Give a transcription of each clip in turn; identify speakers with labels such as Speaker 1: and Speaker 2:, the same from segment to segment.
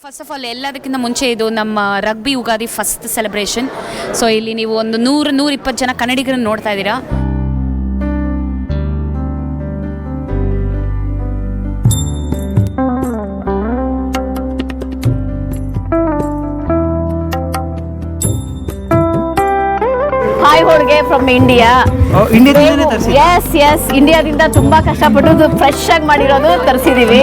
Speaker 1: First of all ಎಲ್ಲದಕ್ಕಿಂತ ಮುಂಚೆ ಇದು ನಮ್ಮ Rugby Ugadi first celebration so ಇಲ್ಲಿ ನೀವು ಒಂದು ನೂರು ನೂರ ಇಪ್ಪತ್ತು ಜನ ಕನ್ನಡಿಗರನ್ನು ನೋಡ್ತಾ ಇದ್ದೀರಾ?
Speaker 2: ಹಾಯ್ ಹೋಳಿಗೆ ಫ್ರಮ್ ಇಂಡಿಯಾ
Speaker 3: ತರ್ಸಿ
Speaker 2: ಎಸ್ ಎಸ್ ಇಂಡಿಯಾದಿಂದ ತುಂಬಾ ಕಷ್ಟಪಟ್ಟು ಫ್ರೆಶ್ ಆಗಿ ಮಾಡಿರೋದು ತರಿಸಿದೀವಿ.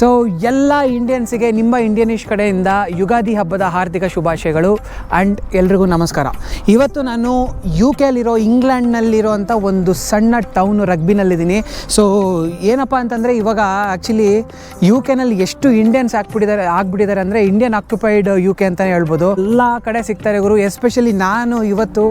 Speaker 4: ಸೊ ಎಲ್ಲ ಇಂಡಿಯನ್ಸಿಗೆ ನಿಮ್ಮ ಇಂಡಿಯನಿಶ್ ಕಡೆಯಿಂದ ಯುಗಾದಿ ಹಬ್ಬದ ಹಾರ್ದಿಕ ಶುಭಾಶಯಗಳು ಆ್ಯಂಡ್ ಎಲ್ರಿಗೂ ನಮಸ್ಕಾರ. ಇವತ್ತು ನಾನು ಯು ಕೆಲಿರೋ ಇಂಗ್ಲೆಂಡ್ನಲ್ಲಿರೋಂಥ ಒಂದು ಸಣ್ಣ ಟೌನು ರಗ್ಬಿನಲ್ಲಿದ್ದೀನಿ ಸೊ ಏನಪ್ಪ ಅಂತಂದರೆ ಇವಾಗ ಆ್ಯಕ್ಚುಲಿ ಯು ಕೆನಲ್ಲಿ ಎಷ್ಟು ಇಂಡಿಯನ್ಸ್ ಆಗ್ಬಿಟ್ಟಿದ್ದಾರೆ ಆಗ್ಬಿಟ್ಟಿದ್ದಾರೆ ಅಂದರೆ ಇಂಡಿಯನ್ ಆಕ್ಯುಪೈಡ್ ಯು ಕೆ ಅಂತಲೇ ಹೇಳ್ಬೋದು. ಎಲ್ಲ ಕಡೆ ಸಿಗ್ತಾರೆ ಗುರು ಎಸ್ಪೆಷಲಿ ನಾನು ಇವತ್ತು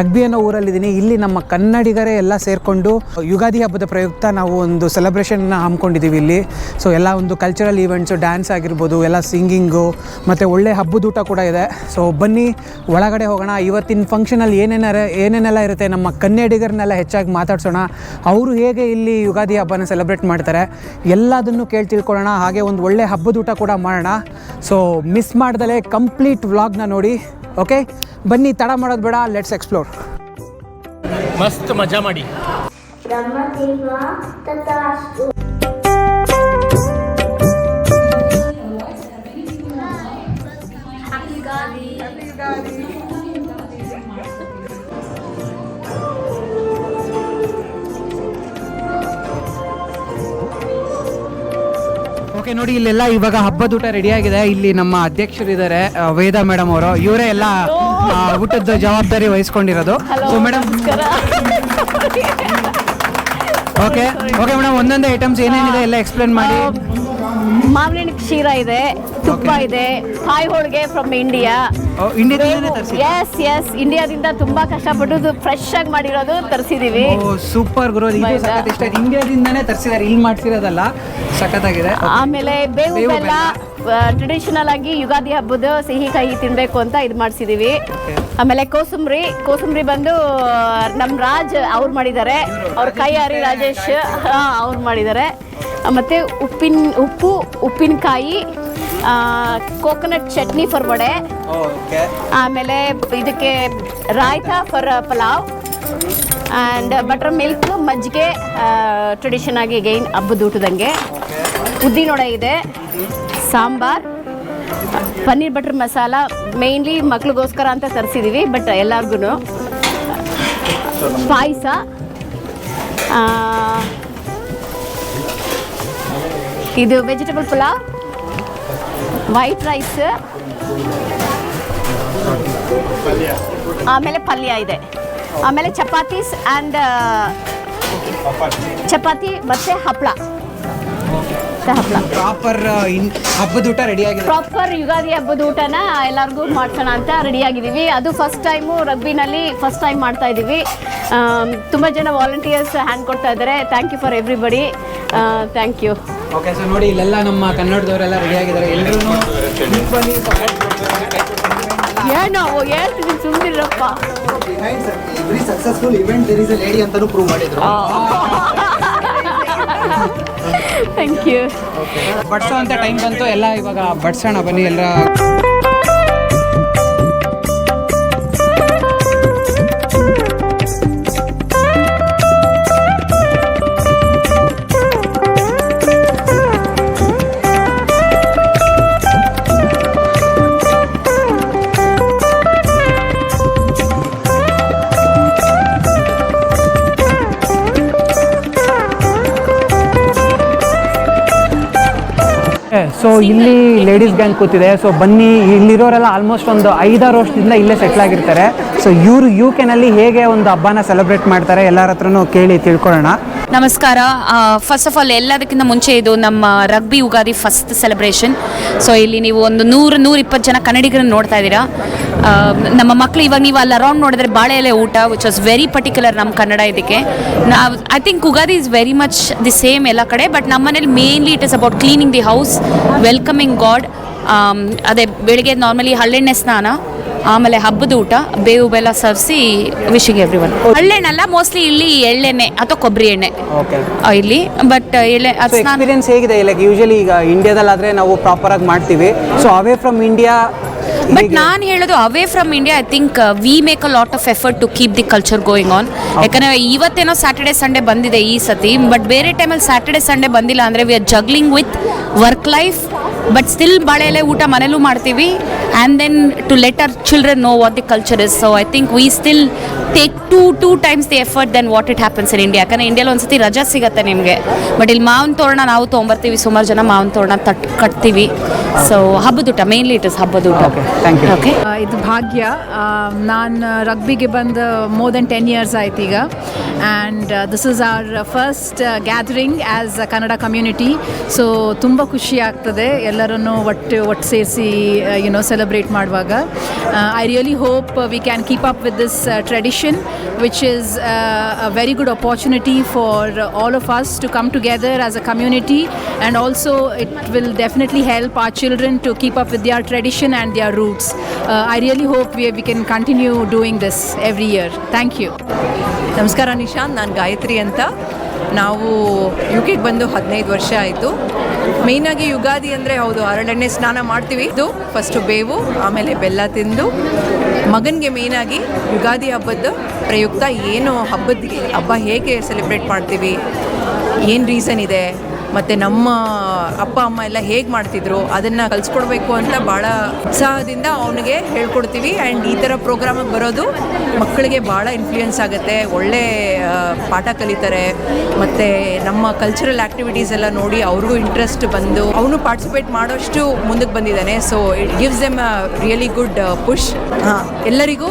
Speaker 4: ರಗ್ಬಿ ಅನ್ನೋ ಊರಲ್ಲಿದ್ದೀನಿ. ಇಲ್ಲಿ ನಮ್ಮ ಕನ್ನಡಿಗರೇ ಎಲ್ಲ ಸೇರಿಕೊಂಡು ಯುಗಾದಿ ಹಬ್ಬದ ಪ್ರಯುಕ್ತ ನಾವು ಒಂದು ಸೆಲೆಬ್ರೇಷನ್ನ ಹಮ್ಮಿಕೊಂಡಿದ್ದೀವಿ ಇಲ್ಲಿ. ಸೊ ಎಲ್ಲ ಒಂದು ಕಲ್ಚರಲ್ ಈವೆಂಟ್ಸು ಡ್ಯಾನ್ಸ್ ಆಗಿರ್ಬೋದು ಎಲ್ಲ ಸಿಂಗಿಂಗು ಮತ್ತು ಒಳ್ಳೆ ಹಬ್ಬದೂಟ ಕೂಡ ಇದೆ. ಸೊ ಬನ್ನಿ ಒಳಗಡೆ ಹೋಗೋಣ. ಇವತ್ತಿನ ಫಂಕ್ಷನಲ್ಲಿ ಏನೇನಾರ ಏನೇನೆಲ್ಲ ಇರುತ್ತೆ ನಮ್ಮ ಕನ್ನಡಿಗರನ್ನೆಲ್ಲ ಹೆಚ್ಚಾಗಿ ಮಾತಾಡ್ಸೋಣ. ಅವರು ಹೇಗೆ ಇಲ್ಲಿ ಯುಗಾದಿ ಹಬ್ಬನ ಸೆಲೆಬ್ರೇಟ್ ಮಾಡ್ತಾರೆ ಎಲ್ಲದನ್ನು ಕೇಳಿ ತಿಳ್ಕೊಳ್ಳೋಣ. ಹಾಗೆ ಒಂದು ಒಳ್ಳೆ ಹಬ್ಬದೂಟ ಕೂಡ ಮಾಡೋಣ. ಸೊ ಮಿಸ್ ಮಾಡ್ದಲೇ ಕಂಪ್ಲೀಟ್ ವ್ಲಾಗ್ನ ನೋಡಿ ಓಕೆ ಬನ್ನಿ ತಡ ಮಾಡೋದು ಬೇಡ ಲೆಟ್ಸ್ ಎಕ್ಸ್ಪ್ಲೋರ್
Speaker 3: ಮಸ್ತ್ ಮಜಾ ಮಾಡಿ.
Speaker 4: ಓಕೆ ನೋಡಿ ಇಲ್ಲೆಲ್ಲ ಇವಾಗ ಹಬ್ಬದೂಟ ರೆಡಿ ಆಗಿದೆ. ಇಲ್ಲಿ ನಮ್ಮ ಅಧ್ಯಕ್ಷರಿದ್ದಾರೆ ಇದಾರೆ ವೇದಾ ಮೇಡಮ್ ಅವರು. ಇವರೇ ಎಲ್ಲ ಆ, ಊಟದ ಜವಾಬ್ದಾರಿ ವಹಿಸ್ಕೊಂಡಿರೋದು. So madam okay okay madam ಒಂದೊಂದೇ ಐಟಮ್ಸ್ ಏನೇನಿದೆ ಎಲ್ಲ ಎಕ್ಸ್ಪ್ಲೇನ್ ಮಾಡಿ.
Speaker 2: ಮಾವಿನ ಕ್ಷೀರ ಇದೆ ತುಪ್ಪ ಇದೆ ಕಾಯಿ ಹೋಳಿಗೆ ಫ್ರಮ್ ಇಂಡಿಯಾ ಎಸ್ ಎಸ್ ಇಂಡಿಯಾದಿಂದ ತುಂಬಾ ಕಷ್ಟಪಟ್ಟು ಫ್ರೆಶ್ ಆಗಿ ಮಾಡಿರೋದು ತರಿಸಿದೀವಿ.
Speaker 4: ಸೂಪರ್ ಗುರು. ಇಂಡಿಯಾದಿಂದನೇ ತರಿಸಿದ್ದಾರೆ ಇಲ್ಲಿ ಮಾಡ್ಸಿರೋದಲ್ಲ ಸಖತ್ತಾಗಿದೆ.
Speaker 2: ಆಮೇಲೆ ಬೇವು ಬೆಲ್ಲ ಟ್ರೆಡಿಷನಲ್ ಆಗಿ ಯುಗಾದಿ ಹಬ್ಬದ ಸಿಹಿ ಕಹಿ ತಿನ್ಬೇಕು ಅಂತ ಇದು ಮಾಡಿಸಿದೀವಿ. ಆಮೇಲೆ ಕೋಸುಂಬ್ರಿ ಕೋಸುಂಬ್ರಿ ಬಂದು ನಮ್ಮ ರಾಜ್ ಅವ್ರು ಮಾಡಿದ್ದಾರೆ. ಅವ್ರ ಕೈ ಹರಿ ರಾಜೇಶ್ ಅವ್ರು ಮಾಡಿದ್ದಾರೆ. ಮತ್ತೆ ಉಪ್ಪಿನ ಉಪ್ಪು ಉಪ್ಪಿನಕಾಯಿ ಕೋಕೋನಟ್ ಚಟ್ನಿ ಫಾರ್ ವಡೆ. ಆಮೇಲೆ ಇದಕ್ಕೆ raita for pulao. And buttermilk ಮಜ್ಜಿಗೆ ಟ್ರೆಡಿಷನ್ ಆಗಿ ಗೈನ್ ಹಬ್ಬದ ಊಟದಂಗೆ. ಉದ್ದಿನೊಡೆ ಇದೆ. ಸಾಂಬಾರ್ ಪನ್ನೀರ್ ಬಟರ್ ಮಸಾಲ ಮೇಯ್ನ್ಲಿ ಮಕ್ಳಿಗೋಸ್ಕರ ಅಂತ ತರಿಸಿದ್ದೀವಿ ಬಟ್ ಎಲ್ಲರಿಗೂ ಪಾಯಸ ಇದು ವೆಜಿಟೇಬಲ್ ಪುಲಾವ್ ವೈಟ್ ರೈಸ್ ಆಮೇಲೆ ಪಲ್ಯ ಇದೆ. ಆಮೇಲೆ ಚಪಾತೀಸ್ ಆ್ಯಂಡ್ ಚಪಾತಿ ಮತ್ತೆ ಹಪ್ಪಳ ಹಪ್ಪಳ
Speaker 4: ಪ್ರಾಪರ್ ಹಬ್ಬದೂಟ ರೆಡಿ ಆಗಿದೆ
Speaker 2: ಪ್ರಾಪರ್ ಯುಗಾದಿ ಹಬ್ಬದ ಊಟನ ಎಲ್ಲರಿಗೂ ಮಾಡ್ಸೋಣ ಅಂತ ರೆಡಿ ಆಗಿದ್ದೀವಿ. ಅದು ಫಸ್ಟ್ ಟೈಮು ರಗ್ಬಿನಲ್ಲಿ ಫಸ್ಟ್ ಟೈಮ್ ಮಾಡ್ತಾ ಇದ್ದೀವಿ. ತುಂಬ ಜನ ವಾಲಂಟಿಯರ್ಸ್ ಹ್ಯಾಂಡ್ ಕೊಡ್ತಾ ಇದ್ದಾರೆ. Thank you for everybody thank you
Speaker 4: okay sir ನೋಡಿ ಇಲ್ಲೆಲ್ಲ ನಮ್ಮ ಕನ್ನಡದವರೆಲ್ಲ ರೆಡಿ ಆಗಿದ್ದಾರೆ. ಎಲ್ಲರೂ
Speaker 2: ಏನೋ ಹೇಳ್ತಿದ್ದೀನಿ ಸುಮ್ಮನಿರಪ್ಪ
Speaker 5: successful event there is a lady ಅಂತಾನು ಪ್ರೂವ್ ಮಾಡಿದ್ರು.
Speaker 2: ಥ್ಯಾಂಕ್ ಯು
Speaker 4: ಬಡ್ಸೋ ಅಂತ ಟೈಮ್ ಬಂತು ಎಲ್ಲ ಇವಾಗ ಬಡ್ಸೋಣ ಬನ್ನಿ ಎಲ್ಲ ಇಲ್ಲಿ ಲೇಡೀಸ್ ಗ್ಯಾಂಗ್ ಕೂತಿದೆ. ಸೊ ಬನ್ನಿ ಇಲ್ಲಿರೋರೆಲ್ಲ ಆಲ್ಮೋಸ್ಟ್ ಒಂದು ಐದಾರು ವರ್ಷದಿಂದ ಇಲ್ಲೇ ಸೆಟ್ಲ್ ಆಗಿರ್ತಾರೆ. ಸೊ ಇವರು ಯು ಕೆನಲ್ಲಿ ಹೇಗೆ ಒಂದು ಹಬ್ಬನ ಸೆಲೆಬ್ರೇಟ್ ಮಾಡ್ತಾರೆ ಎಲ್ಲರ ಹತ್ರನು ಕೇಳಿ ತಿಳ್ಕೊಳ್ಳೋಣ.
Speaker 1: ನಮಸ್ಕಾರ. ಫಸ್ಟ್ ಆಫ್ ಆಲ್ ಎಲ್ಲದಕ್ಕಿಂತ ಮುಂಚೆ ಇದು ನಮ್ಮ Rugby Ugadi first celebration so ಇಲ್ಲಿ ನೀವು ಒಂದು ನೂರು ನೂರ ಇಪ್ಪತ್ತು ಜನ ಕನ್ನಡಿಗರನ್ನು ನೋಡ್ತಾ ಇದ್ದೀರಾ. ನಮ್ಮ ಮಕ್ಕಳು ಇವಾಗ ನೀವು ಅಲ್ಲಿ ಅರೌಂಡ್ ನೋಡಿದ್ರೆ ಬಾಳೆ ಎಲೆ ಊಟ ವಿಚ್ ವಾಸ್ ವೆರಿ ಪರ್ಟಿಕ್ಯುಲರ್ ನಮ್ಮ ಕನ್ನಡ ಇದಕ್ಕೆ. ನಾವು I think Ugadi is very much the same ಎಲ್ಲ ಕಡೆ ಬಟ್ ನಮ್ಮ ಮನೇಲಿ mainly it is about cleaning the house welcoming god ಅದೇ ಬೆಳಿಗ್ಗೆ ನಾರ್ಮಲಿ ಹಳ್ಳೆಣ್ಣೆ ಸ್ನಾನ ಆಮೇಲೆ ಹಬ್ಬದ ಊಟ ಬೇವು ಬೆಲ್ಲ ಸರ್ಸಿ ವಿಶಿಂಗ್ ಎವ್ರಿ ಒನ್ ಹಳ್ಳೆಣ್ಣಲ್ಲ ಮೋಸ್ಟ್ಲಿ ಇಲ್ಲಿ ಎಳ್ಳೆಣ್ಣೆ ಅಥವಾ ಕೊಬ್ಬರಿ ಎಣ್ಣೆ.
Speaker 4: ಓಕೆ
Speaker 1: ಇಲ್ಲಿ ಬಟ್ ಎಳ್ಳೆ
Speaker 4: ಎಕ್ಸ್ಪೀರಿಯನ್ಸ್ ಹೇಗಿದೆ? ಲೈಕ್ ಯೂಶಲಿ ಈಗ ಇಂಡಿಯಾದಲ್ಲಾದರೆ ನಾವು ಪ್ರಾಪರ್ ಆಗಿ ಮಾಡ್ತೀವಿ. So away from India
Speaker 1: but ನಾನು ಹೇಳೋದು away from India I think we make a lot of effort to keep the culture going on ಯಾಕಂದರೆ ಇವತ್ತೇನೋ ಸ್ಯಾಟರ್ಡೆ ಸಂಡೇ ಬಂದಿದೆ ಈ ಸತಿ ಬಟ್ ಬೇರೆ ಟೈಮಲ್ಲಿ ಸ್ಯಾಟರ್ಡೆ ಸಂಡೇ ಬಂದಿಲ್ಲ ಅಂದರೆ we are juggling with work life but still ಬಾಳೆ ಎಲೆ ಊಟ ಮನೇಲೂ ಮಾಡ್ತೀವಿ. And then to let our children know what the culture is so I think we still take two two times the effort then what it happens in India ಯಾಕಂದರೆ ಇಂಡಿಯಾಲಿ ಒಂದ್ಸತಿ ರಜಾ ಸಿಗುತ್ತೆ ನಿಮಗೆ. ಬಟ್ ಇಲ್ಲಿ ಮಾವಿನ ತೋರಣ ನಾವು ತೊಗೊಂಬರ್ತೀವಿ. ಸುಮಾರು ಜನ ಮಾವಿನ ತೋರಣ ತಟ್ ಕಟ್ತೀವಿ. ಸೊ ಹಬ್ಬದೂಟ ಮೇನ್ಲಿ ಇಟ್ ಇಸ್ ಹಬ್ಬದೂಟ
Speaker 4: ಓಕೆ ಥ್ಯಾಂಕ್ ಯು
Speaker 1: ಓಕೆ
Speaker 6: ಆ, ಇದು ಭಾಗ್ಯ. ನಾನು ರಗ್ಬಿಗೆ ಬಂದು ಮೋರ್ ದೆನ್ ಟೆನ್ ಇಯರ್ಸ್ ಆಯ್ತು ಈಗ. And this is our first gathering as a Kannada community so ತುಂಬ ಖುಷಿ ಆಗ್ತದೆ. ಎಲ್ಲರನ್ನು ಒಟ್ಟು ಒಟ್ಟು ಸೇರಿಸಿ ಯುನೋ ಸೆಲೆಬ್ರೇಟ್ ಮಾಡುವಾಗ I really hope we can keep up with this tradition which is a very good opportunity for all of us to come together as a community and also it will definitely help our children to keep up with their tradition and their roots I really hope we we, we continue doing this every year. Thank you.
Speaker 7: ನಮಸ್ಕಾರ ನಿಶಾಂತ್ ನಾನು ಗಾಯತ್ರಿ ಅಂತ ನಾವು you ಕೆಗೆ ಬಂದು ಹದಿನೈದು ವರ್ಷ ಆಯಿತು ಮೇಯ್ನಾಗಿ ಯುಗಾದಿ ಅಂದರೆ ಹೌದು ಹರಳೆಣ್ಣೆ ಸ್ನಾನ ಮಾಡ್ತೀವಿ. ಇದು ಫಸ್ಟು ಬೇವು, ಆಮೇಲೆ ಬೆಲ್ಲ ತಿಂದು, ಮಗನಿಗೆ ಮೇಯ್ನಾಗಿ ಯುಗಾದಿ ಹಬ್ಬದ ಪ್ರಯುಕ್ತ ಏನು ಹಬ್ಬದ, ಹಬ್ಬ ಹೇಗೆ ಸೆಲೆಬ್ರೇಟ್ ಮಾಡ್ತೀವಿ, ಏನು ರೀಸನ್ ಇದೆ? ಮತ್ತು ನಮ್ಮ ಅಪ್ಪ ಅಮ್ಮ ಎಲ್ಲ ಹೇಗೆ ಮಾಡ್ತಿದ್ರು ಅದನ್ನು ಕಲಿಸ್ಕೊಡ್ಬೇಕು ಅಂತ ಭಾಳ ಉತ್ಸಾಹದಿಂದ ಅವನಿಗೆ ಹೇಳ್ಕೊಡ್ತೀವಿ. ಆ್ಯಂಡ್ ಈ ಥರ ಪ್ರೋಗ್ರಾಮಿಗೆ ಬರೋದು ಮಕ್ಕಳಿಗೆ ಭಾಳ ಇನ್ಫ್ಲೂಯೆನ್ಸ್ ಆಗುತ್ತೆ. ಒಳ್ಳೆ ಪಾಠ ಕಲಿತಾರೆ. ಮತ್ತು ನಮ್ಮ ಕಲ್ಚರಲ್ ಆಕ್ಟಿವಿಟೀಸ್ ಎಲ್ಲ ನೋಡಿ ಅವ್ರಿಗೂ ಇಂಟ್ರೆಸ್ಟ್ ಬಂದು ಅವನು ಪಾರ್ಟಿಸಿಪೇಟ್ ಮಾಡೋಷ್ಟು ಮುಂದಕ್ಕೆ ಬಂದಿದ್ದಾನೆ. So it gives them a really good push ಹಾಂ. ಎಲ್ಲರಿಗೂ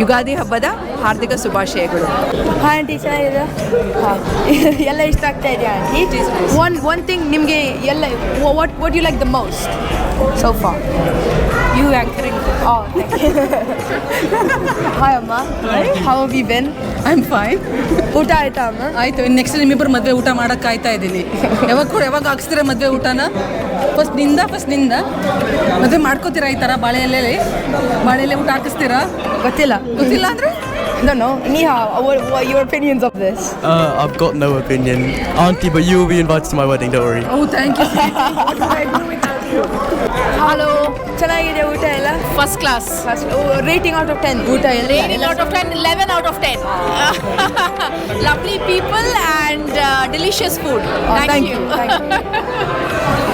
Speaker 7: ಯುಗಾದಿ ಹಬ್ಬದ ಹಾರ್ದಿಕ ಶುಭಾಶಯಗಳು.
Speaker 8: ಹಾಯ್ ಆಂಟಿ ಚೆನ್ನಾಗಿದೆ ಹಾಂ. ಎಲ್ಲ ಇಷ್ಟ ಆಗ್ತಾ ಇದೆ ಆಂಟಿ? ಒನ್ ಒನ್ ಥಿಂಗ್ ನಿಮಗೆ ಎಲ್ಲ what what you like the most so far you catering hi ಅಮ್ಮ how we been
Speaker 7: I am fine
Speaker 8: ಊಟ ಆಯ್ತಾ ಅಮ್ಮ?
Speaker 7: ಆಯಿತು ನೆಕ್ಸ್ಟ್ ನಿಮ್ಮಿಬ್ಬರು ಮದುವೆ ಊಟ ಮಾಡಕ್ಕೆ ಕಾಯ್ತಾ ಇದ್ದೀನಿ. ಯಾವಾಗ ಕೂಡ ಯಾವಾಗ ಹಾಕ್ಸ್ತೀರಾ ಮದುವೆ ಊಟನ? ಫಸ್ಟ್ನಿಂದ ಫಸ್ಟ್ನಿಂದ? ಮದುವೆ ಮಾಡ್ಕೋತೀರಾ ಈ ಥರ ಬಾಳೆ ಬಾಳೆಯಲ್ಲೇ ಬಾಳೆ ಎಲೆ ಊಟ ಹಾಕಿಸ್ತೀರಾ?
Speaker 8: ಗೊತ್ತಿಲ್ಲ.
Speaker 7: ಗೊತ್ತಿಲ್ಲ ಅಂದರೆ?
Speaker 8: No, no. Niha, what, what your opinions of this?
Speaker 9: Uh, I've got no opinion. Auntie, but you will be invited to my wedding, don't worry.
Speaker 7: Oh thank you
Speaker 8: hello ಚೆನ್ನಾಗಿದೆ ಊಟ ಎಲ್ಲ
Speaker 6: First class.
Speaker 8: Rating out of ten ಊಟ ಎಲ್ಲ
Speaker 6: Rating out of 10, 11 out of 10. Lovely people and uh, delicious food.
Speaker 8: Oh, thank you. Thank you.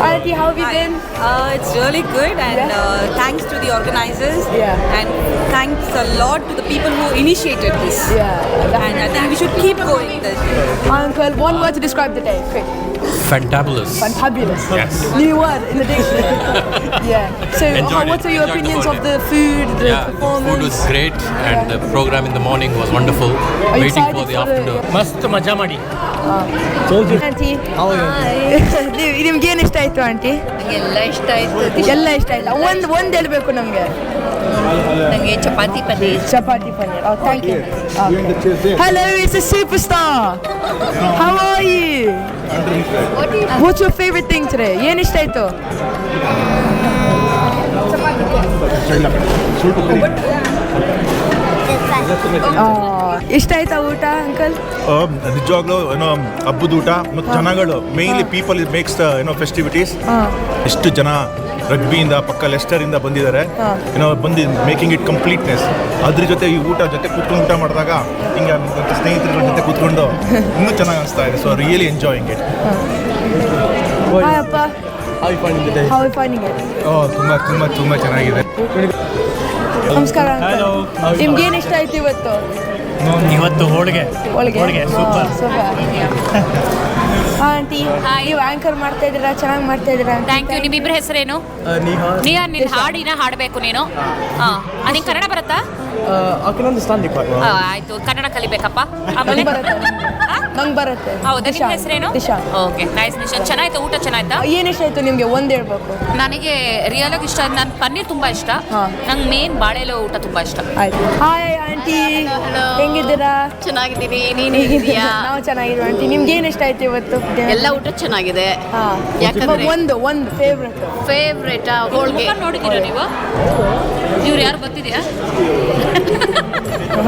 Speaker 8: Auntie, how have you been?
Speaker 7: Uh, it's really good and
Speaker 8: Yeah.
Speaker 7: uh, thanks to the organizers
Speaker 8: Yeah.
Speaker 7: and thanks a lot to the people who initiated this.
Speaker 8: Yeah.
Speaker 7: And I think we should keep going this.
Speaker 8: Uncle, one word to describe the day. Quick.
Speaker 10: Fantabulous.
Speaker 8: Fantabulous.
Speaker 10: Yes.
Speaker 8: New word in the dictionary. yeah. So, how, what are your
Speaker 10: Enjoyed the
Speaker 8: opinions
Speaker 10: whole
Speaker 8: of the food, the
Speaker 10: yeah, the food was great and the program in the morning was wonderful.
Speaker 8: you
Speaker 10: Waiting
Speaker 8: excited
Speaker 10: for the
Speaker 8: for the-
Speaker 10: afternoon. ಮಸ್ತ್ you? ಮಾಡಿ
Speaker 8: aunty ನಿಮ್ಗೆ ಏನು ಇಷ್ಟ ಆಯ್ತು aunty
Speaker 7: ಎಲ್ಲ ಇಷ್ಟ ಆಯ್ತು
Speaker 8: ಎಲ್ಲ ಇಷ್ಟ ಆಯ್ತು ಒಂದು ಒಂದು ಹೇಳ್ಬೇಕು ನಮಗೆ
Speaker 7: ನನಗೆ chapati paneer
Speaker 8: chapati paneer Oh, thank you. Okay. Hello, it's a superstar. How are you? What's your favorite thing today? ಏನು ಇಷ್ಟ ಆಯ್ತು ಇಷ್ಟ ಆಯ್ತಾ ಊಟ ಅಂಕಲ್
Speaker 11: ನಿಜವಾಗ್ಲೂ ಏನೋ ಹಬ್ಬದ ಊಟ ಮತ್ತು ಜನಗಳು ಮೇನ್ಲಿ ಪೀಪಲ್ ಇಸ್ ಮೇಕ್ಸ್ ಏನೋ ಫೆಸ್ಟಿವಿಟೀಸ್ ಎಷ್ಟು ಜನ ರಗ್ಬಿಯಿಂದ ಪಕ್ಕ ಲೆಸ್ಟರಿಂದ ಬಂದಿದ್ದಾರೆ. ಏನೋ ಬಂದು ಮೇಕಿಂಗ್ ಇಟ್ ಕಂಪ್ಲೀಟ್ನೆಸ್ ಅದ್ರ ಜೊತೆ ಈ ಊಟ ಜೊತೆ ಕೂತ್ಕೊಂಡು ಊಟ ಮಾಡಿದಾಗ ಹಿಂಗೆ ಸ್ನೇಹಿತರ ಜೊತೆ ಕೂತ್ಕೊಂಡು ಇನ್ನೂ ಚೆನ್ನಾಗಿ ಅನಿಸ್ತಾ ಇದೆ. So really enjoying it
Speaker 8: hi ಅಪ್ಪ? ಹೌ
Speaker 11: ಓ ತುಂಬ ತುಂಬ ತುಂಬ ಚೆನ್ನಾಗಿದೆ.
Speaker 8: ನಮಸ್ಕಾರ. ನಿಮ್ಗೆ ಏನು ಇಷ್ಟ ಆಯ್ತು ಇವತ್ತು?
Speaker 10: ಇವತ್ತು ಹೋಳಿಗೆ.
Speaker 8: ಹೋಳಿಗೆ?
Speaker 10: ಸೂಪರ್ ಸೂಪರ್
Speaker 8: ಆಂಟಿ ನೀವು ಆಂಕರ್ ಮಾಡ್ತಾ ಇದ್ದೀರಾ? ಚೆನ್ನಾಗಿ ಮಾಡ್ತಾ ಇದ್ದೀರಾ?
Speaker 1: ಥ್ಯಾಂಕ್ ಯು ನಿಮ್ಮಿಬ್ಬರ ಹೆಸರೇನು? ನೀಹಾ. ನಿನ್ನ ಹಾಡಿನ ಹಾಡಬೇಕು ನೀನು. ಹಾ ನಿಂಗೆ ಕನ್ನಡ ಬರುತ್ತಾ?
Speaker 9: I can understand.
Speaker 1: ಆ, ಆಯ್ತು. ಕನ್ನಡ ಕಲಿಬೇಕಪ್ಪ. ಆಮೇಲೆ?
Speaker 8: ನಂಗೆ ಬರುತ್ತೆ.
Speaker 1: ಹೌದಾ? ನಿಮ್ಮ
Speaker 8: ದಿಶಾ.
Speaker 1: ಹೆಸರೇನು?
Speaker 8: ದಿಶಾ
Speaker 1: ಓಕೆ. ನೈಸ್ ನಿಶಾ. ಚೆನ್ನಾಯ್ತು? ಊಟ ಚೆನ್ನಾಯ್ತಾ?
Speaker 8: ಏನು ಇಷ್ಟ ಆಯ್ತು ನಿಮಗೆ? ಒಂದು ಹೇಳ್ಬೇಕು.
Speaker 1: ನನಗೆ ರಿಯಲ್ ಆಗಿ ಇಷ್ಟ ನಾನು ಪನ್ನೀರ್ ತುಂಬಾ ಇಷ್ಟ. ನಂಗೆ ಮೇನ್ ಬಾಳೆಲೆ ಊಟ ತುಂಬಾ ಇಷ್ಟ.
Speaker 8: ಆಯ್ತು. ಹಾಯ್ ಆಂಟಿ ಹೆಂಗಿದ್ದೀರಾ?
Speaker 2: ಚೆನ್ನಾಗಿದ್ದೀನಿ ನೀನು ಹೇಗಿದ್ದೀಯಾ?
Speaker 8: ನಾವು ಚೆನ್ನಾಗಿದ್ದೀವಿ ಆಂಟಿ ನಿಮ್ಗೆ ಏನು ಇಷ್ಟ ಆಯ್ತು ಇವತ್ತು
Speaker 2: ಎಲ್ಲ ಊಟ ಚೆನ್ನಾಗಿದೆ.
Speaker 8: ಹಾ.
Speaker 2: ಯಾಕಂದ್ರೆ-
Speaker 8: ಒಂದು ಒಂದು ಫೇವ್ರೆಟ್
Speaker 2: ಫೇವ್ರೆಟ್ ಹೋಳಿಗೆ.
Speaker 1: ನೋಡಿದ್ದೀರಾ ನೀವು? ಇವ್ರು ಯಾರು ಗೊತ್ತಿದೆಯಾ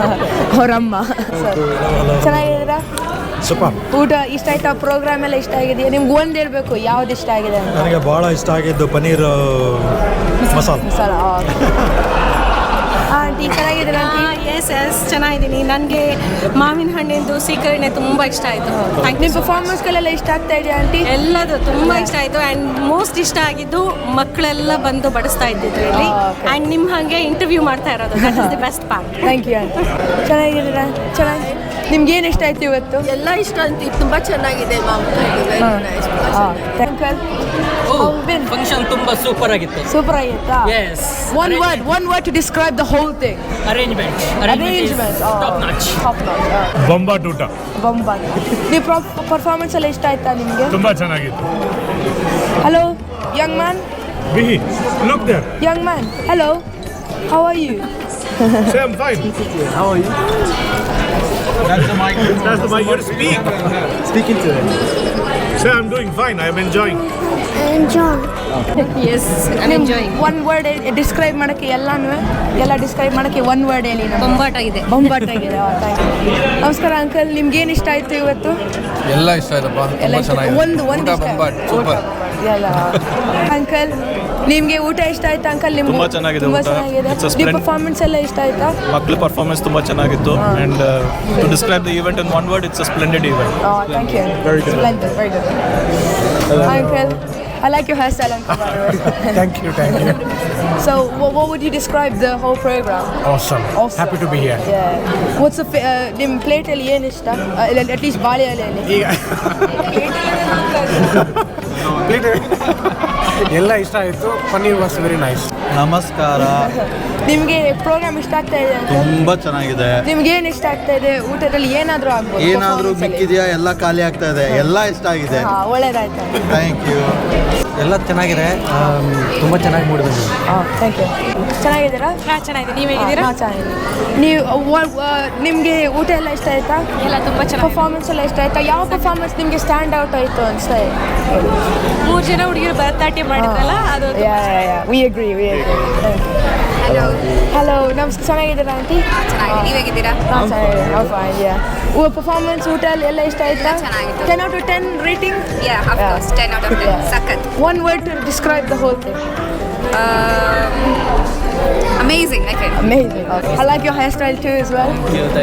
Speaker 8: ಅವರಮ್ಮ ಚೆನ್ನಾಗಿದ್ದೀರಾ?
Speaker 9: ಸೂಪರ್.
Speaker 8: ಊಟ ಇಷ್ಟ ಆಯ್ತಾ? ಪ್ರೋಗ್ರಾಮ್ ಎಲ್ಲ ಇಷ್ಟ ಆಗಿದೆಯಾ? ನಿಮ್ಗೆ ಒಂದು ಹೇಳ್ಬೇಕು ಯಾವ್ದು ಇಷ್ಟ ಆಗಿದೆ
Speaker 9: ನನಗೆ ಭಾಳ ಇಷ್ಟ ಆಗಿದ್ದು ಪನ್ನೀರ್ ಮಸಾಲ.
Speaker 8: ಮಸಾಲ ಆಂಟಿ ಚೆನ್ನಾಗಿದ್ದೀರಾ ಆಂಟಿ
Speaker 12: ಎಸ್ ಎಸ್ ಚೆನ್ನಾಗಿದ್ದೀನಿ. ನನಗೆ ಮಾವಿನ ಹಣ್ಣಿಂದು ಸೀಕರಣೆ ತುಂಬ ಇಷ್ಟ ಆಯಿತು.
Speaker 8: ನಿಮ್ಮ ಪರ್ಫಾರ್ಮೆನ್ಸ್ಗಳೆಲ್ಲ ಇಷ್ಟ ಆಗ್ತಾ ಇದೆಯಾ ಆಂಟಿ?
Speaker 12: ಎಲ್ಲದು ತುಂಬ ಇಷ್ಟ ಆಯಿತು. ಆ್ಯಂಡ್ ಮೋಸ್ಟ್ ಇಷ್ಟ ಆಗಿದ್ದು ಮಕ್ಕಳೆಲ್ಲ ಬಂದು ಬಡಿಸ್ತಾ ಇದ್ದಿದ್ರು ಇಲ್ಲಿ. ಆ್ಯಂಡ್ ನಿಮ್ಮ ಹಾಗೆ ಇಂಟರ್ವ್ಯೂ ಮಾಡ್ತಾ ಇರೋದು. That is the best part
Speaker 8: thank you aunty. ಚೆನ್ನಾಗಿದ್ದೀರಾ? ಚೆನ್ನಾಗಿ ನಿಮ್ಗೆ ಏನು ಇಷ್ಟ ಆಯ್ತು ಇವತ್ತು?
Speaker 2: ಎಲ್ಲ ಇಷ್ಟ ಅಂತ ತುಂಬ ಚೆನ್ನಾಗಿದೆ
Speaker 3: ಫಂಕ್ಷನ್ ತುಂಬಾ ಸೂಪರ್ ಆಗಿತ್ತು.
Speaker 8: ಸೂಪರ್ ಆಗಿತ್ತಾ?
Speaker 3: Yes.
Speaker 8: One word one word to describe the whole thing
Speaker 3: arrangement
Speaker 8: arrangement top notch
Speaker 11: ಬೊಂಬಾಟ್ ಊಟ
Speaker 8: ಬೊಂಬಾ ನೀವು ಪರ್ಫಾರ್ಮೆನ್ಸ್ ಎಲ್ಲ ಇಷ್ಟ ಆಯ್ತಾ ನಿಮಗೆ?
Speaker 11: ತುಂಬಾ ಚೆನ್ನಾಗಿತ್ತು.
Speaker 8: Hello young man
Speaker 11: ಬಿಹಿ look there
Speaker 8: young man hello how are you
Speaker 11: same fine how are you That's the mic. That's the mic. You're Speaking
Speaker 9: Speaking to them.
Speaker 11: Say, I'm doing fine. I'm enjoying.
Speaker 13: Enjoy.
Speaker 8: Yes one word describe ಮಾಡೋಕ್ಕೆ ಎಲ್ಲಾನು ಎಲ್ಲ describe ಮಾಡೋಕ್ಕೆ one word ಹೇಳಿ
Speaker 12: ಬೊಂಬಾಟಾಗಿದೆ.
Speaker 8: ಬೊಂಬಾಟಾಗಿದೆ ಆ, ನಮಸ್ಕಾರ uncle ನಿಮ್ಗೆ ಏನು ಇಷ್ಟ ಆಯ್ತು ಇವತ್ತು?
Speaker 9: ಎಲ್ಲ ಇಷ್ಟ ಆಯ್ತಪ್ಪ.
Speaker 8: ಎಲ್ಲ ಇಷ್ಟ. ಒಂದು ಒಂದು ಇಷ್ಟ?
Speaker 9: ಸೂಪರ್.
Speaker 8: ಎಲ್ಲ. ಅಂಕಲ್ ನಿಮ್ಗೆ ಊಟ ಇಷ್ಟ ಆಯ್ತಾ ಅಂಕಲ್ ನಿಮ್ಗೆ
Speaker 11: ತುಂಬಾ ಚೆನ್ನಾಗಿದೆ
Speaker 8: ತುಂಬಾ
Speaker 11: ಊಟ.
Speaker 8: ಚೆನ್ನಾಗಿದೆ.
Speaker 11: It's a
Speaker 8: ನಿಮ್ಮ
Speaker 11: splendid-
Speaker 8: ಪರ್ಫಾರ್ಮೆನ್ಸ್ ಎಲ್ಲ ಇಷ್ಟ ಆಯ್ತಾ?
Speaker 11: ಮಕ್ಕಳ ಪರ್ಫಾರ್ಮೆನ್ಸ್ ತುಂಬಾ ಚೆನ್ನಾಗಿತ್ತು. And to describe the event in one word it's a splendid event
Speaker 8: thank you very good splendour very good uncle I like your hairstyle, Uncle, by the way.
Speaker 9: Thank you, thank you.
Speaker 8: so, what, what would you describe the whole program?
Speaker 9: Awesome.
Speaker 8: Awesome.
Speaker 9: Happy to be here.
Speaker 8: Yeah. What's the fa- uh, ನಿಮ್ಮ ಪ್ಲೇಟಲ್ಲಿ ಏನು ಇಷ್ಟ at least ಬಾಳೆ ಎಲೆಯಲ್ಲಿ
Speaker 9: ಈಗ ಎಲ್ಲ ಇಷ್ಟ ಆಯಿತು paneer was very nice
Speaker 5: ನಮಸ್ಕಾರ
Speaker 8: ನಿಮಗೆ ಪ್ರೋಗ್ರಾಮ್ ಇಷ್ಟ ಆಗ್ತಾ ಇದೆ
Speaker 5: ತುಂಬಾ ಚೆನ್ನಾಗಿದೆ.
Speaker 8: ನಿಮ್ಗೆ ಏನ್ ಇಷ್ಟ ಆಗ್ತಾ ಇದೆ? ಊಟದಲ್ಲಿ ಏನಾದರೂ ಆಗ್ಬೋದು
Speaker 5: ಏನಾದರೂ ಮಿಕ್ಕಿದ್ಯಾ? ಎಲ್ಲ ಖಾಲಿ ಆಗ್ತಾ ಇದೆ. ಎಲ್ಲ ಇಷ್ಟ ಆಗಿದೆ.
Speaker 8: ಹಾ ಒಳ್ಳೇದಾಯ್ತು.
Speaker 5: ಥ್ಯಾಂಕ್ ಯು
Speaker 9: ಎಲ್ಲ ಚೆನ್ನಾಗಿದೆ. ತುಂಬ ಚೆನ್ನಾಗಿ ಮೂಡಿದೆ ಬಂದಿದೆ.
Speaker 8: ಹಾಂ ಥ್ಯಾಂಕ್ ಯು ಚೆನ್ನಾಗಿದ್ದೀರಾ?
Speaker 12: ಚೆನ್ನಾಗಿದೆ. ನೀವು ಹೇಗಿದ್ದೀರಾ?
Speaker 8: ಹಾಂ ಚೆನ್ನಾಗಿದೆ. ನೀವು ನಿಮಗೆ ಊಟ ಎಲ್ಲ ಇಷ್ಟ ಆಯ್ತಾ?
Speaker 12: ಎಲ್ಲ ತುಂಬ ಚೆನ್ನಾಗಿ
Speaker 8: ಪರ್ಫಾರ್ಮೆನ್ಸ್ ಎಲ್ಲ ಇಷ್ಟ ಆಯ್ತಾ? ಯಾವ ಪರ್ಫಾರ್ಮೆನ್ಸ್ ನಿಮಗೆ ಸ್ಟ್ಯಾಂಡ್ ಔಟ್ ಆಯ್ತು ಅನಿಸ್ತಾ ಇದೆ?
Speaker 12: ಮೂರು ಜನ ಹುಡುಗಿರು ಭರತನಾಟ್ಯ ಮಾಡಿದ್ರಲ್ಲ ಅದು
Speaker 8: we agree we agree hello hello ನಮಸ್ಕಾರ ಚೆನ್ನಾಗಿದ್ದೀರಾ ಆಂಟಿ
Speaker 12: ಚೆನ್ನಾಗಿದೆ ನೀವು ಹೇಗಿದ್ದೀರಾ
Speaker 8: ಹಾಂ ಚೆನ್ನಾಗಿದೆ ನಾವು ಫೈನ್ ಯಾ ಪರ್ಫಾರ್ಮೆನ್ಸ್ ಊಟ ಎಲ್ಲ ಎಲ್ಲ ಇಷ್ಟ ಆಯ್ತಾ
Speaker 12: ಚೆನ್ನಾಗಿತ್ತು.
Speaker 8: Ten out ten ten
Speaker 12: Yeah, of course, 10 out of 10. Sakat.
Speaker 8: One word to describe the whole thing
Speaker 12: amazing, I think.
Speaker 8: Amazing. I like your hairstyle too as well.
Speaker 9: Yeah,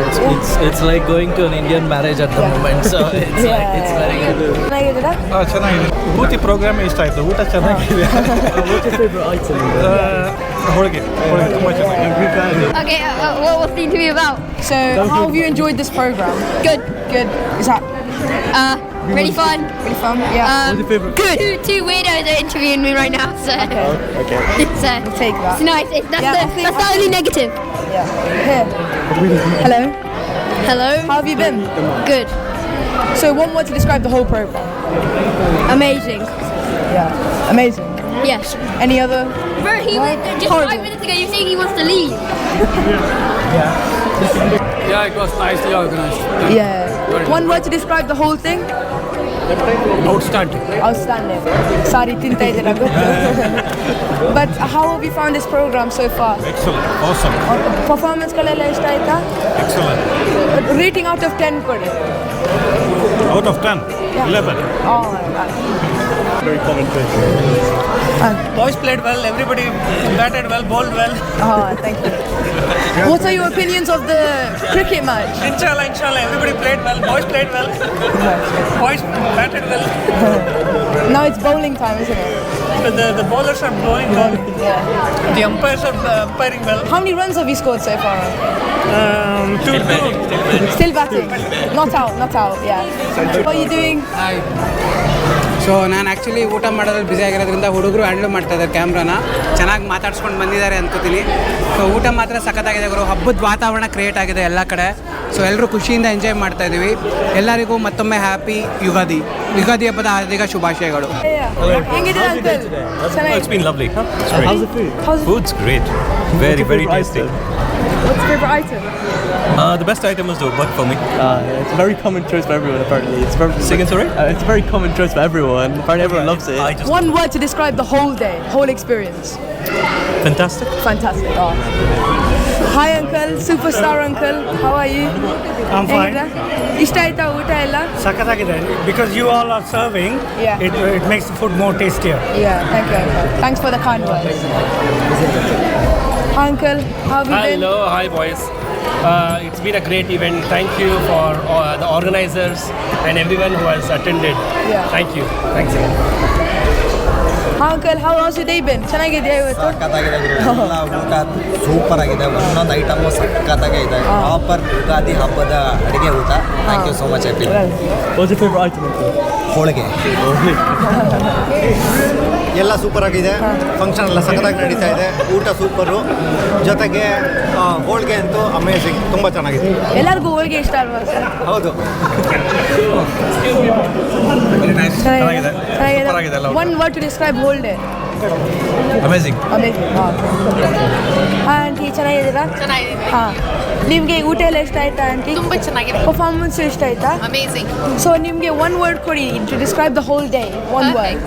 Speaker 9: it's, it's, it's like going to an Indian marriage at the moment, so it's, like, it's very good.
Speaker 8: ಚೆನ್ನಾಗಿದ್ದೀರಾ
Speaker 11: ಚೆನ್ನಾಗಿದೆ ಪೂರ್ತಿ program ಇಷ್ಟ ಆಯ್ತು ಊಟ ಚೆನ್ನಾಗಿದೆ ಹೋಳಿಗೆ ಹೋಳಿಗೆ ತುಂಬಾ ಚೆನ್ನಾಗಿದೆ
Speaker 13: Okay, uh, what was the interview about?
Speaker 8: So, how have you enjoyed this program?
Speaker 13: Good.
Speaker 8: Good. Is that
Speaker 13: Uh, really fun.
Speaker 8: really fun? Yeah.
Speaker 13: Um, good. Two, two weirdos are interviewing me right now, so.
Speaker 8: okay.
Speaker 13: so
Speaker 8: We'll take that.
Speaker 13: it's nice. It, that's,
Speaker 8: Yeah, I
Speaker 13: the,
Speaker 8: think
Speaker 13: that's the
Speaker 8: I-
Speaker 13: only negative.
Speaker 8: Yeah. Here. Hello.
Speaker 13: Hello.
Speaker 8: How have you been?
Speaker 13: Good.
Speaker 8: So, one word to describe the whole program.
Speaker 13: Amazing.
Speaker 8: Yeah. Amazing.
Speaker 13: Yes.
Speaker 8: Any other?
Speaker 13: Bro, he was just five minutes ago. You saying he wants to leave?
Speaker 9: Yeah, it was nicely organized.
Speaker 8: Yeah. One word to describe the whole thing.
Speaker 9: Outstanding.
Speaker 8: Outstanding. Sorry, tinta idira But how have you found this program so far?
Speaker 11: Excellent awesome
Speaker 8: Performance ಗಳೆಲ್ಲ ಇಷ್ಟ ಆಯ್ತಾ?
Speaker 11: Excellent
Speaker 8: Rating out of 10 ಕೊಡಿ.
Speaker 11: Out of ten eleven
Speaker 8: Oh,
Speaker 11: very common.
Speaker 3: Uh, Boys played well, everybody batted well, bowled well.
Speaker 8: Oh, thank you. what are your opinions of the cricket match?
Speaker 3: Inshallah, inshallah, everybody played well, boys played well, boys batted well.
Speaker 8: now it's bowling time, isn't it?
Speaker 3: The, the bowlers are bowling well, yeah. the umpires are uh, umpiring well.
Speaker 8: How many runs have you scored so far?
Speaker 3: Um, two, still two.
Speaker 8: Batting, still batting. Still batting. not out, not out, yeah. What are you doing?
Speaker 4: I so ನಾನು actually ಊಟ ಮಾಡೋದ್ರಲ್ಲಿ busy ಆಗಿರೋದ್ರಿಂದ ಹುಡುಗರು handle ಮಾಡ್ತಾ ಇದ್ದಾರೆ ಕ್ಯಾಮ್ರಾನ ಚೆನ್ನಾಗಿ ಮಾತಾಡ್ಸ್ಕೊಂಡು ಬಂದಿದ್ದಾರೆ ಅನ್ಕೋತೀನಿ ಸೊ ಊಟ ಮಾತ್ರ ಸಖತ್ತಾಗಿದೆ ಗುರು ಹಬ್ಬದ ವಾತಾವರಣ ಕ್ರಿಯೇಟ್ ಆಗಿದೆ ಎಲ್ಲ ಕಡೆ ಸೊ ಎಲ್ಲರೂ ಖುಷಿಯಿಂದ ಎಂಜಾಯ್ ಮಾಡ್ತಾ ಇದ್ದೀವಿ ಎಲ್ಲರಿಗೂ ಮತ್ತೊಮ್ಮೆ ಹ್ಯಾಪಿ ಯುಗಾದಿ ಯುಗಾದಿ ಹಬ್ಬದ ಹಾರ್ದಿಕ ಶುಭಾಶಯಗಳು
Speaker 8: ಹೆಂಗಿದ್ದೀರಾ uncle
Speaker 10: It's been lovely. It's great.
Speaker 8: How's the food? How's the
Speaker 10: Food's great. Very, very tasty.
Speaker 8: What's your favorite item?
Speaker 10: Uh, the best item was the work for me.
Speaker 9: Uh, it's a very common choice for everyone, apparently. It's very,
Speaker 10: Sing it, sorry?
Speaker 9: Uh, it's a very common choice for everyone. Apparently, everyone loves it.
Speaker 10: I just
Speaker 8: One word to describe the whole day, whole experience.
Speaker 10: fantastic.
Speaker 8: Fantastic. Oh. Hi uncle, superstar uncle. How are you?
Speaker 3: I'm fine.
Speaker 8: ಹೆಂಗಿದ್ದೀರಾ? ಇಷ್ಟ ಆಯ್ತಾ ಊಟ ಎಲ್ಲ
Speaker 3: ಸಖತ್ತಾಗಿದೆ because you all are serving
Speaker 8: Yeah.
Speaker 3: It it makes food more tastier
Speaker 8: Yeah, thank you uncle. Thanks for the kind words. Hi uncle, how have you been?
Speaker 14: Hello, hi boys. Uh, it's been a great event. Thank you for uh, the organizers and everyone who has attended.
Speaker 8: Yeah.
Speaker 14: Thank you. Thanks again.
Speaker 8: Hi uncle, how has your day been? ಚೆನ್ನಾಗಿದೆಯಾ ಇವತ್ತು?
Speaker 5: ಸಖತ್ತಾಗಿದೆ ಗುರು. ಎಲ್ಲ ಊಟ super ಆಗಿದೆ ಒಂದೊಂದು item ಸಖತ್ತಾಗೇ ಇದೆ proper Ugadi ಹಬ್ಬದ ಅಡಿಗೆ ಊಟ thank you so much happy
Speaker 9: What's your favorite item? Uncle?
Speaker 5: Holige ಎಲ್ಲ ಸೂಪರ್ ಆಗಿದೆ ಫಂಕ್ಷನ್ ಎಲ್ಲ ಸಖತ್ತಾಗಿ ನಡೀತಾ ಇದೆ ಊಟ ಸೂಪರು ಜೊತೆಗೆ ಹೋಳಿಗೆ ಅಂತೂ ಅಮೇಝಿಂಗ್ ತುಂಬ ಚೆನ್ನಾಗಿದೆ
Speaker 8: ಎಲ್ಲರಿಗೂ ಹೋಳಿಗೆ ಇಷ್ಟ ಅಲ್ವಾ?
Speaker 5: ಹೌದು
Speaker 8: ಚೆನ್ನಾಗಿದೆ.
Speaker 10: Super ಆಗಿದೆ ಎಲ್ಲ ಊಟ.
Speaker 8: One word to ಹಾಂ whole day.
Speaker 10: Amazing.
Speaker 8: Amazing. Aunty ಚೆನ್ನಾಗಿದ್ದೀರಾ ಹಾಂ ನಿಮಗೆ ಊಟ ಎಲ್ಲ ಇಷ್ಟ ಆಯ್ತಾ ಆಂಟಿ
Speaker 13: ತುಂಬ ಚೆನ್ನಾಗಿದೆ.
Speaker 8: ಪರ್ಫಾರ್ಮೆನ್ಸ್ ಇಷ್ಟ ಆಯ್ತಾ?
Speaker 13: ಅಮೇಜಿಂಗ್
Speaker 8: ಸೊ ನಿಮಗೆ ಒನ್ ವರ್ಡ್ ಕೊಡಿ to describe the whole day one word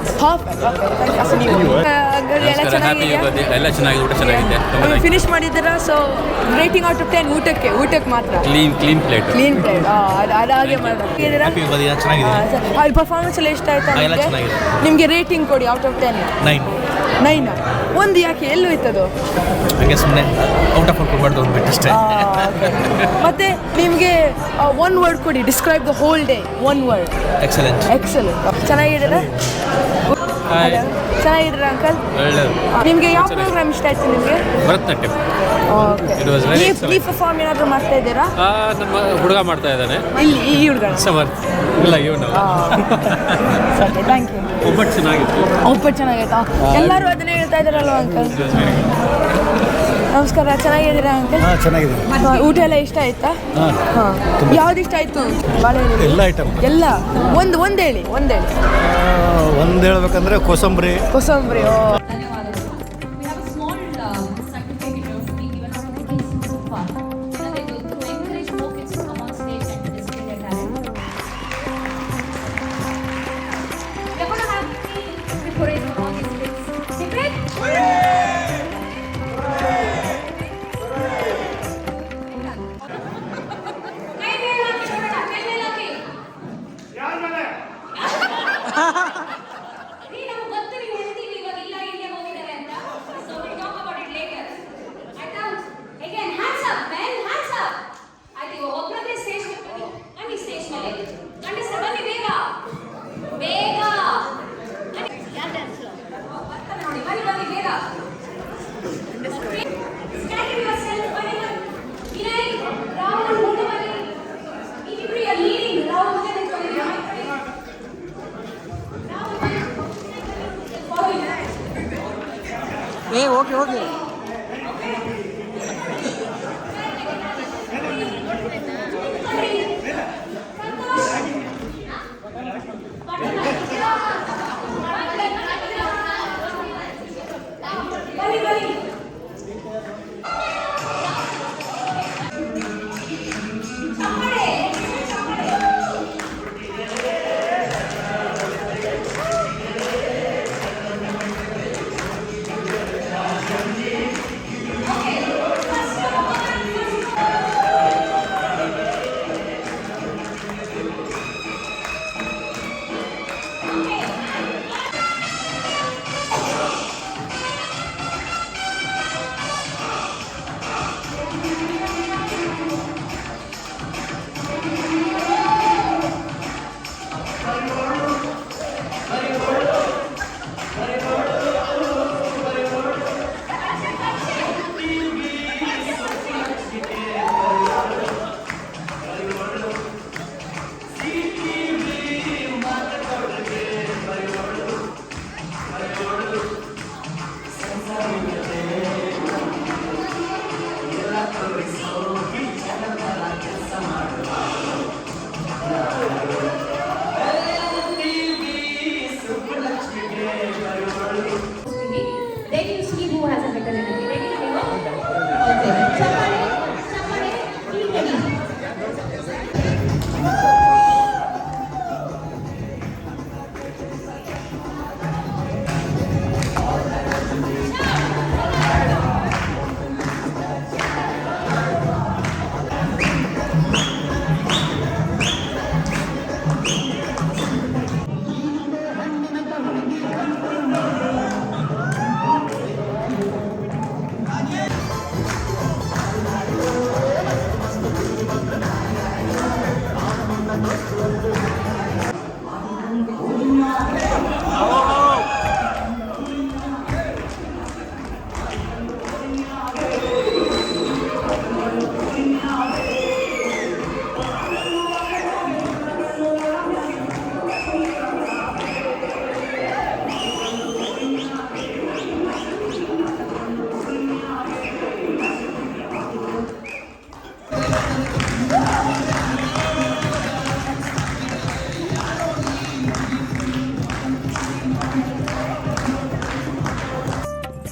Speaker 8: ಎಲ್ಲ
Speaker 10: ಚೆನ್ನಾಗಿದೆ ಊಟ ಚೆನ್ನಾಗಿದೆ.
Speaker 8: ಫಿನಿಶ್ ಮಾಡಿದ್ದೀರಾ? So rating out of ten ಊಟಕ್ಕೆ ಊಟಕ್ಕೆ ಮಾತ್ರ.
Speaker 10: Clean clean plate
Speaker 8: clean plate ಅದಾಗೆ ಅದು ಹಾಗೆ ಮಾಡಿದ್ದೀರಾ
Speaker 10: ಹ್ಯಾಪಿ ಯುಗಾದಿ ಚೆನ್ನಾಗಿದೆ.
Speaker 8: ಅಲ್ಲಿ ಪರ್ಫಾರ್ಮೆನ್ಸ್ ಎಲ್ಲ ಇಷ್ಟ ಆಯ್ತಾ. ನಿಮಗೆ? ರೇಟಿಂಗ್ ಕೊಡಿ out of ten
Speaker 10: nine
Speaker 8: nine ಒಂದು ಯಾಕೆ ಎಲ್ಲೂ ಇತ್ತದು
Speaker 10: ಹಂಗೆ ಸುಮ್ಮನೆ ಔಟ್ ಆಫ್ ಕೊಡ್ಬಾರ್ದು ಅಂದ್ಬಿಟ್ಟು ಅಷ್ಟೇ.
Speaker 8: ಮತ್ತೆ ನಿಮಗೆ ಒನ್ ವರ್ಡ್ ಕೊಡಿ describe the whole day one word
Speaker 10: excellent
Speaker 8: excellent ಚೆನ್ನಾಗಿದ್ದೀರಾ
Speaker 10: ಹಾಯ್
Speaker 8: ಚೆನ್ನಾಗಿದ್ದೀರಾ ಅಂಕಲ್
Speaker 10: ಒಳ್ಳೇದು.
Speaker 8: ನಿಮಗೆ ಯಾವ ಪ್ರೋಗ್ರಾಮ್ ಇಷ್ಟ ಆಯ್ತು ನಿಮಗೆ?
Speaker 10: ಭರತನಾಟ್ಯಂ.
Speaker 8: ಓಕೆ ವಾಸ್
Speaker 10: ವೆರಿ
Speaker 8: ಈ ಪರ್ಫಾರ್ಮ್ ಏನಾದರೂ ಮಾಡ್ತಾ ಇದ್ದೀರಾ?
Speaker 10: ನಮ್ಮ ಹುಡುಗ ಮಾಡ್ತಾ ಇದ್ದಾನೆ.
Speaker 8: ಇಲ್ಲಿ ಈ ಹುಡುಗ.
Speaker 10: ಸಮರ್ಥ ಇಲ್ಲ ಇವನು.
Speaker 8: ಸರಿ ಥ್ಯಾಂಕ್ ಯು
Speaker 10: ಒಬ್ಬಟ್ಟು ಚೆನ್ನಾಗಿತ್ತು.
Speaker 8: ಒಬ್ಬಟ್ಟು ಚೆನ್ನಾಗೈತಾ ಎಲ್ಲರೂ ಅದನ್ನೇ ಹೇಳ್ತಾ ಇದ್ದಾರಲ್ವ ಅಂಕಲ್ ನಮಸ್ಕಾರ ಚೆನ್ನಾಗಿದ್ದೀರಾ ಅಂಕಲ್?
Speaker 5: ಚೆನ್ನಾಗಿದೆ.
Speaker 8: ಹಾ, ಊಟ ಎಲ್ಲ ಇಷ್ಟ ಆಯ್ತಾ? ಹಾಂ ಯಾವ್ದು ಇಷ್ಟ ಆಯ್ತು? ಬಾಳೆಹಣ್ಣು
Speaker 5: ಎಲ್ಲ ಐಟಮ್
Speaker 8: ಎಲ್ಲ? ಒಂದು ಒಂದು ಹೇಳಿ ಒಂದು ಹೇಳಿ.
Speaker 5: ಒಂದು ಹೇಳ್ಬೇಕಂದ್ರೆ ಕೋಸಂಬರಿ.
Speaker 8: ಕೋಸಂಬರಿ ಓ.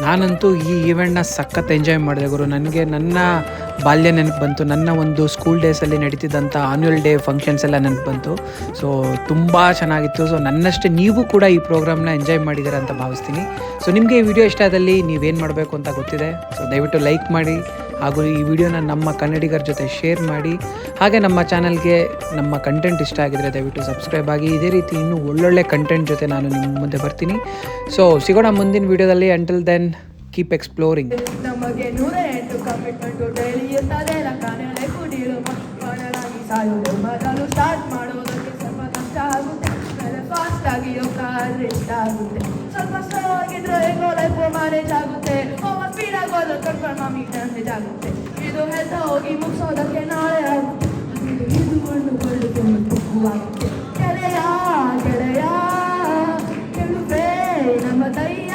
Speaker 4: ನಾನಂತೂ ಈ ಈವೆಂಟ್ನ ಸಖತ್ ಎಂಜಾಯ್ ಮಾಡಿದೆ ಗುರು. ನನಗೆ ನನ್ನ ಬಾಲ್ಯ ನೆನಪು ಬಂತು. ನನ್ನ ಒಂದು ಸ್ಕೂಲ್ ಡೇಸಲ್ಲಿ ನಡೀತಿದ್ದಂಥ ಆನ್ಯುವಲ್ ಡೇ ಫಂಕ್ಷನ್ಸ್ ಎಲ್ಲ ನೆನಪು ಬಂತು. ಸೊ ತುಂಬ ಚೆನ್ನಾಗಿತ್ತು. ಸೊ ನನ್ನಷ್ಟೇ ನೀವು ಕೂಡ ಈ ಪ್ರೋಗ್ರಾಮ್ನ ಎಂಜಾಯ್ ಮಾಡಿದ್ದೀರ ಅಂತ ಭಾವಿಸ್ತೀನಿ. ಸೊ ನಿಮಗೆ ಈ ವಿಡಿಯೋ ಇಷ್ಟ ಆದಲ್ಲಿ ನೀವೇನು ಮಾಡಬೇಕು ಅಂತ ಗೊತ್ತಿದೆ. ಸೊ ದಯವಿಟ್ಟು ಲೈಕ್ ಮಾಡಿ. ಹಾಗೂ ಈ ವಿಡಿಯೋನ ನಮ್ಮ ಕನ್ನಡಿಗರ ಜೊತೆ ಶೇರ್ ಮಾಡಿ. ಹಾಗೆ ನಮ್ಮ ಚಾನಲ್ಗೆ ನಮ್ಮ ಕಂಟೆಂಟ್ ಇಷ್ಟ ಆಗಿದ್ರೆ ದಯವಿಟ್ಟು ಸಬ್ಸ್ಕ್ರೈಬ್ ಆಗಿ. ಇದೇ ರೀತಿ ಇನ್ನೂ ಒಳ್ಳೊಳ್ಳೆ ಕಂಟೆಂಟ್ ಜೊತೆ ನಾನು ನಿಮ್ಮ ಮುಂದೆ ಬರ್ತೀನಿ. ಸೊ ಸಿಗೋಣ ಮುಂದಿನ ವಿಡಿಯೋದಲ್ಲಿ. ಅಂಟಿಲ್ ದೆನ್ ಕೀಪ್ ಎಕ್ಸ್ಪ್ಲೋರಿಂಗ್
Speaker 8: ನಮಗೆ ಸ್ಟಾರ್ಟ್ ಮಾಡೋದಕ್ಕೆ ಸ್ವಲ್ಪ ಕಷ್ಟ ಆಗುತ್ತೆ. ಆಗಿ ಆಗುತ್ತೆ. ಸ್ವಲ್ಪ ಆಗಿದ್ರೆ ಲೈಫ್ ಮ್ಯಾನೇಜ್ ಆಗುತ್ತೆ. ಓವರ್ ಸ್ಪೀಡ್ ಆಗೋದು ಕನ್ಫರ್ಮ್ ಆಗಿ ಡ್ಯಾಮೇಜ್ ಆಗುತ್ತೆ ಇದು ಹೆಲ್ತ್ ಹೋಗಿ ಮುಗಿಸೋದಕ್ಕೆ ನಾಳೆ ಆಗುತ್ತೆ ಇದು ಇದು ಮಣ್ಣು ಬಳ್ಳು ಆಗುತ್ತೆ ಗೆಳೆಯ ಗೆಳೆಯ ಗೆಲುವೇ ನಮ್ಮ ದಯ್ಯ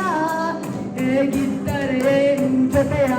Speaker 8: ಹೇಗಿದ್ದರೆ ನಿನ್ ಜೊತೆಯ